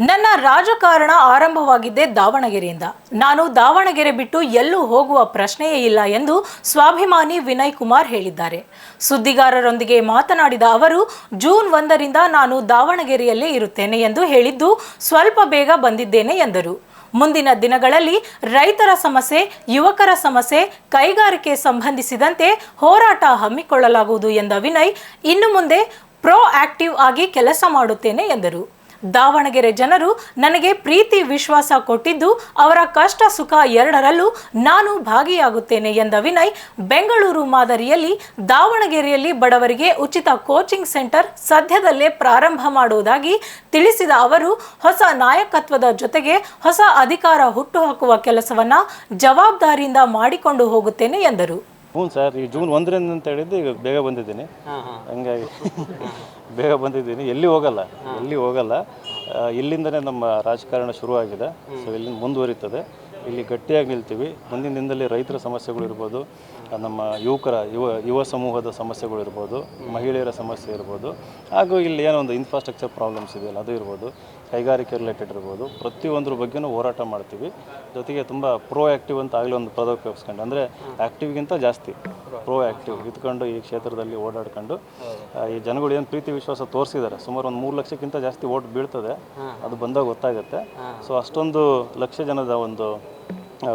ನನ್ನ ರಾಜಕಾರಣ ಆರಂಭವಾಗಿದ್ದೆ ದಾವಣಗೆರೆಯಿಂದ. ನಾನು ದಾವಣಗೆರೆ ಬಿಟ್ಟು ಎಲ್ಲೂ ಹೋಗುವ ಪ್ರಶ್ನೆಯೇ ಇಲ್ಲ ಎಂದು ಸ್ವಾಭಿಮಾನಿ ವಿನಯ್ ಕುಮಾರ್ ಹೇಳಿದ್ದಾರೆ. ಸುದ್ದಿಗಾರರೊಂದಿಗೆ ಮಾತನಾಡಿದ ಅವರು, ಜೂನ್ ಒಂದರಿಂದ ನಾನು ದಾವಣಗೆರೆಯಲ್ಲೇ ಇರುತ್ತೇನೆ ಎಂದು ಹೇಳಿದ್ದು ಸ್ವಲ್ಪ ಬೇಗ ಬಂದಿದ್ದೇನೆ ಎಂದರು. ಮುಂದಿನ ದಿನಗಳಲ್ಲಿ ರೈತರ ಸಮಸ್ಯೆ, ಯುವಕರ ಸಮಸ್ಯೆ, ಕೈಗಾರಿಕೆ ಸಂಬಂಧಿಸಿದಂತೆ ಹೋರಾಟ ಹಮ್ಮಿಕೊಳ್ಳಲಾಗುವುದು ಎಂದ ವಿನಯ್, ಇನ್ನು ಮುಂದೆ ಪ್ರೋ ಆಕ್ಟಿವ್ ಆಗಿ ಕೆಲಸ ಮಾಡುತ್ತೇನೆ ಎಂದರು. ದಾವಣಗೆರೆ ಜನರು ನನಗೆ ಪ್ರೀತಿ ವಿಶ್ವಾಸ ಕೊಟ್ಟಿದ್ದು ಅವರ ಕಷ್ಟ ಸುಖ ಎರಡರಲ್ಲೂ ನಾನು ಭಾಗಿಯಾಗುತ್ತೇನೆ ಎಂದ ವಿನಯ್, ಬೆಂಗಳೂರು ಮಾದರಿಯಲ್ಲಿ ದಾವಣಗೆರೆಯಲ್ಲಿ ಬಡವರಿಗೆ ಉಚಿತ ಕೋಚಿಂಗ್ ಸೆಂಟರ್ ಸದ್ಯದಲ್ಲೇ ಪ್ರಾರಂಭ ಮಾಡುವುದಾಗಿ ತಿಳಿಸಿದ ಅವರು, ಹೊಸ ನಾಯಕತ್ವದ ಜೊತೆಗೆ ಹೊಸ ಅಧಿಕಾರ ಹುಟ್ಟುಹಾಕುವ ಕೆಲಸವನ್ನು ಜವಾಬ್ದಾರಿಯಿಂದ ಮಾಡಿಕೊಂಡು ಹೋಗುತ್ತೇನೆ ಎಂದರು. ಹ್ಞೂ ಸರ್ ಈ ಜೂನ್ ಒಂದರಿಂದ ಅಂತ ಹೇಳಿದ್ದು ಈಗ ಬೇಗ ಬಂದಿದ್ದೀನಿ. ಹಂಗಾಗಿ ಬೇಗ ಬಂದಿದ್ದೀನಿ. ಎಲ್ಲಿ ಹೋಗಲ್ಲ ಎಲ್ಲಿ ಹೋಗಲ್ಲ. ಇಲ್ಲಿಂದನೇ ನಮ್ಮ ರಾಜಕಾರಣ ಶುರುವಾಗಿದೆ. ಸೊ ಇಲ್ಲಿಂದ ಮುಂದುವರಿತದೆ. ಇಲ್ಲಿ ಗಟ್ಟಿಯಾಗಿ ನಿಲ್ತೀವಿ. ಮುಂದಿನ ದಿನದಲ್ಲಿ ರೈತರ ಸಮಸ್ಯೆಗಳು ಇರ್ಬೋದು ನಮ್ಮ ಯುವಕರ ಯುವ ಯುವ ಸಮೂಹದ ಸಮಸ್ಯೆಗಳು ಇರ್ಬೋದು ಮಹಿಳೆಯರ ಸಮಸ್ಯೆ ಇರ್ಬೋದು ಹಾಗೂ ಇಲ್ಲಿ ಏನೋ ಒಂದು ಇನ್ಫ್ರಾಸ್ಟ್ರಕ್ಚರ್ ಪ್ರಾಬ್ಲಮ್ಸ್ ಇದೆಯಲ್ಲ ಅದು ಇರ್ಬೋದು ಕೈಗಾರಿಕೆ ರಿಲೇಟೆಡ್ ಇರ್ಬೋದು ಪ್ರತಿಯೊಂದ್ರ ಬಗ್ಗೆನೂ ಹೋರಾಟ ಮಾಡ್ತೀವಿ. ಜೊತೆಗೆ ತುಂಬ ಪ್ರೋ ಆ್ಯಕ್ಟಿವ್ ಅಂತ ಆಗಲೇ ಒಂದು ಪದ ಉಪಯೋಗಿಸ್ಕೊಂಡು ಅಂದರೆ ಆ್ಯಕ್ಟಿವ್ಗಿಂತ ಜಾಸ್ತಿ ಪ್ರೋ ಆ್ಯಕ್ಟಿವ್ ಇದ್ಕೊಂಡು ಈ ಕ್ಷೇತ್ರದಲ್ಲಿ ಓಡಾಡ್ಕೊಂಡು ಈ ಜನಗಳು ಏನು ಪ್ರೀತಿ ವಿಶ್ವಾಸ ತೋರಿಸಿದ್ದಾರೆ ಸುಮಾರು ಒಂದು ಮೂರು ಲಕ್ಷಕ್ಕಿಂತ ಜಾಸ್ತಿ ಓಟ್ ಬೀಳ್ತದೆ. ಅದು ಬಂದಾಗ ಗೊತ್ತಾಗುತ್ತೆ. ಸೊ ಅಷ್ಟೊಂದು ಲಕ್ಷ ಜನದ ಒಂದು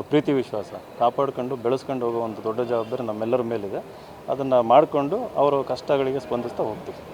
ಪ್ರೀತಿ ವಿಶ್ವಾಸ, ಕಾಪಾಡಿಕೊಂಡು ಬೆಳೆಸ್ಕೊಂಡು ಹೋಗೋ ಒಂದು ದೊಡ್ಡ ಜವಾಬ್ದಾರಿ ನಮ್ಮೆಲ್ಲರ ಮೇಲಿದೆ. ಅದನ್ನು ಮಾಡಿಕೊಂಡು ಅವರ ಕಷ್ಟಗಳಿಗೆ ಸ್ಪಂದಿಸ್ತಾ ಹೋಗ್ತೀವಿ.